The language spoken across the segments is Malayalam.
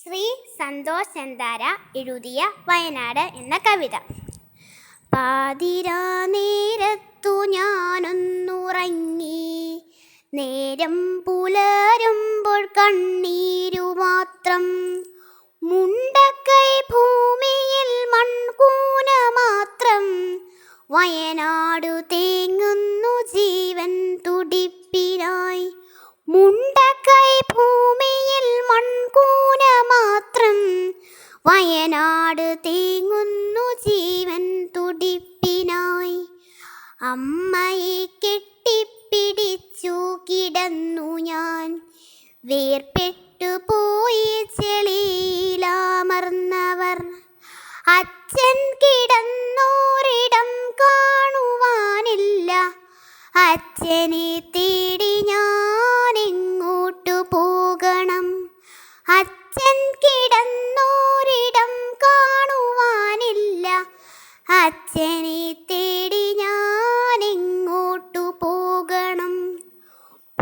ശ്രീ സന്തോഷ് ചെന്താര എഴുതിയ വയനാട് എന്ന കവിത. പാതിരാ നേരത്തു ഞാനൊന്നുറങ്ങി നേരം പുലരുമ്പോൾ കണ്ണീരു മാത്രം. മുണ്ടക്കൈ ഭൂമിയിൽ മൺകൂന മാത്രം. വയനാടു തേങ്ങുന്നു ജീവൻ തുടിപ്പിനായി. മുണ്ടക്കൈ ഭൂമിയിൽ മൺകൂന വയനാട് തേങ്ങുന്നു ജീവൻ തുടിപ്പിനായി. അമ്മയെ കെട്ടിപ്പിടിച്ചു കിടന്നു ഞാൻ. വേർപെട്ടു പോയി ചെളിയിലാമർന്നവർ അച്ഛൻ കിടന്നോരിടം കാണുവാനില്ല. അച്ഛനെ തേടി ഞാൻ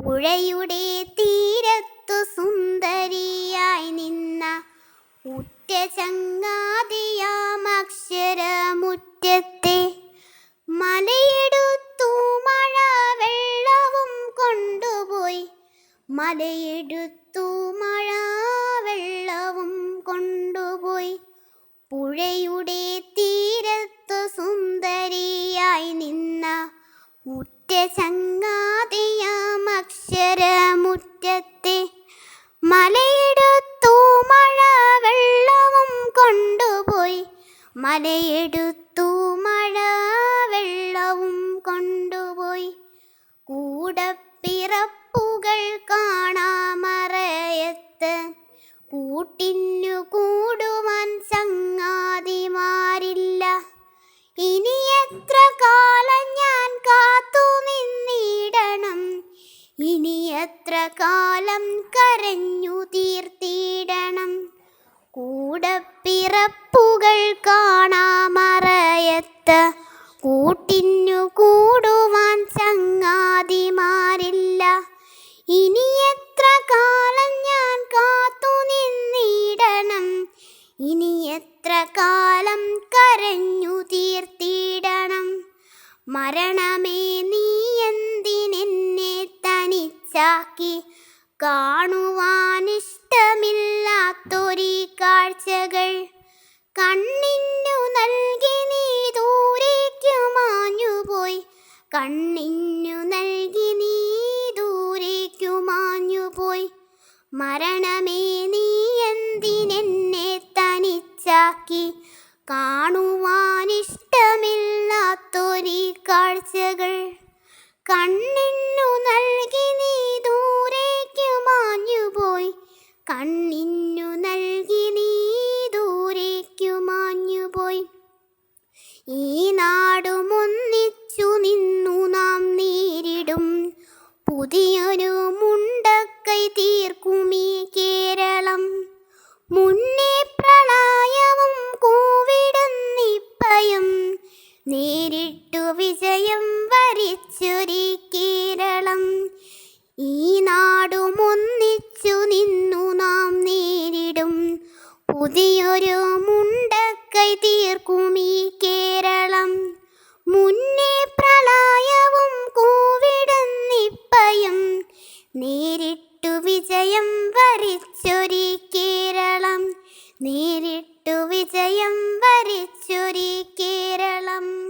പുഴയുടെ തീരത്തു സുന്ദരിയായി നിന്ന ഉറ്റ ചങ്ങാതിയാം അക്ഷരമുറ്റത്തെ മലയെടുത്തു മഴ വെള്ളവും കൊണ്ടുപോയി. മലയെടുത്തു മഴ വെള്ളവും കൊണ്ടുപോയി. പുഴയുടെ അക്ഷരമുറ്റത്തെ മലയെടുത്തു മഴ വെള്ളവും കൊണ്ടുപോയി. മലയെടുത്തു മഴ വെള്ളവും കൊണ്ടുപോയി. കൂടപ്പിറപ്പുകൾ കാണാമറയത്ത്. കൂട്ടിനു കൂടുവാൻ ചങ്ങാതിമാരില്ല എത്ര കാലം കരഞ്ഞു തീർത്തിടണം. കൂടപ്പിറപ്പുകൾ കാണാമറയത്ത് കൂട്ടിന്നു കൂടുവാൻ ചങ്ങാതിമാരില്ല. ഇനി എത്ര കാലം ഞാൻ കാത്തു നിന്നിടണം. ഇനി എത്ര കാലം കരഞ്ഞു തീർത്തിടണം. മരണമേ കാണുവാനിഷ്ടമില്ലാത്തൊരീ കാഴ്ചകൾ കണ്ണിനു നൽകി നീ ദൂരേക്ക് മാഞ്ഞുപോയി. കണ്ണിനു നൽകി നീ ദൂരേക്ക് മാഞ്ഞുപോയി. മരണമേ നീ എന്തിനെന്നെ തനിച്ചാക്കി? കാണുവാനിഷ്ടമില്ലാത്തൊരീ കാഴ്ചകൾ കണ്ണിനു കണ്ണിനു നൽകി നീ ദൂരേക്കു മാഞ്ഞുപോയി. ഈ നാടുമൊന്നിച്ചു നിന്നു നാം നേരിടും. പുതിയൊരു മുണ്ടക്കൈ തീർക്കുമീ കേരളം. മുന്നേ പ്രളയവും കൂവിടുന്നിപ്പയും നേരിട്ടു വിജയം വരിച്ചൊരു കേരളം. ഈ നാടുമൊന്നിച്ചു നിന്നു പുതിയൊരു മുണ്ടക്കൈ തീർക്കുമീ കേരളം. മുന്നേ പ്രളയവും കോവിഡുന്നിപ്പയും നേരിട്ടു വിജയം വരിച്ചൊരു കേരളം. നേരിട്ടു വിജയം വരിച്ചൊരു കേരളം.